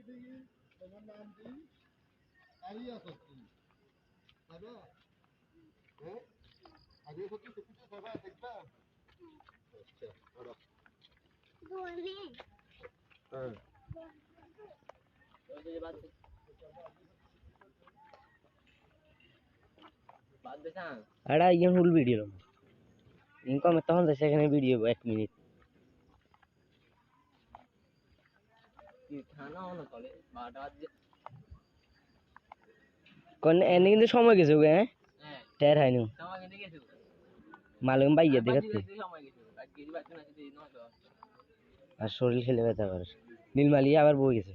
पिटी नाम दी आरिया सत्ती दादा ओ आगे अच्छा बड़ा बोलने हाँ बोल दे बात बाद में हाँ अड़ा ये फुल वीडियो इनको मैं तो हम से एक मिनट। এনে কিন্তু সময় গেছে ওকে হ্যাঁ? টের হয় নি মালুম বাইয়া দেখাচ্ছে আর শরীর খেলে ব্যথা করে। নীলমালি আবার বই গেছে।